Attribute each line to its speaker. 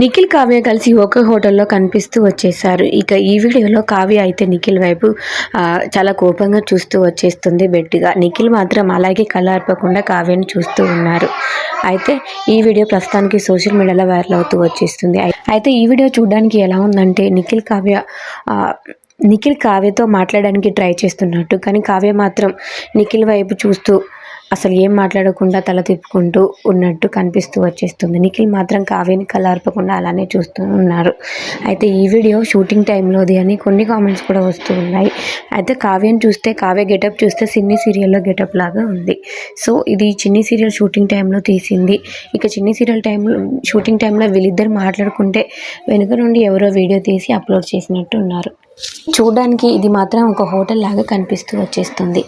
Speaker 1: నిఖిల్ కావ్య కలిసి ఒక హోటల్లో కనిపిస్తూ వచ్చేసారు ఇక ఈ వీడియోలో కావ్య అయితే నిఖిల్ వైపు చాలా కోపంగా చూస్తూ వచ్చేస్తుంది బెట్టిగా నిఖిల్ మాత్రం అలాగే కళ్ళార్పకుండా కావ్యని చూస్తూ ఉన్నారు. అయితే ఈ వీడియో ప్రస్తుతానికి సోషల్ మీడియాలో వైరల్ అవుతూ వచ్చేస్తుంది. అయితే ఈ వీడియో చూడడానికి ఎలా ఉందంటే నిఖిల్ కావ్య నిఖిల్ కావ్యతో మాట్లాడడానికి ట్రై చేస్తున్నట్టు. కానీ కావ్య మాత్రం నిఖిల్ వైపు చూస్తూ అసలు ఏం మాట్లాడకుండా తల తిప్పుకుంటూ ఉన్నట్టు కనిపిస్తూ వచ్చేస్తుంది. నిఖిల్ మాత్రం కావ్యని కలర్పకుండా అలానే చూస్తూ ఉన్నారు. అయితే ఈ వీడియో షూటింగ్ టైంలోది అని కొన్ని కామెంట్స్ కూడా వస్తూ ఉన్నాయి. అయితే కావ్యని చూస్తే కావ్య గెటప్ చూస్తే సిన్ని సీరియల్లో గెటప్ లాగా ఉంది. సో ఇది చిన్ని సీరియల్ షూటింగ్ టైంలో తీసింది. ఇక చిన్ని సీరియల్ టైంలో షూటింగ్ టైంలో వీళ్ళిద్దరు మాట్లాడుకుంటే వెనుక నుండి ఎవరో వీడియో తీసి అప్లోడ్ చేసినట్టు ఉన్నారు చూడడానికి ఇది మాత్రం ఒక హోటల్ లాగా కనిపిస్తూ వచ్చేస్తుంది.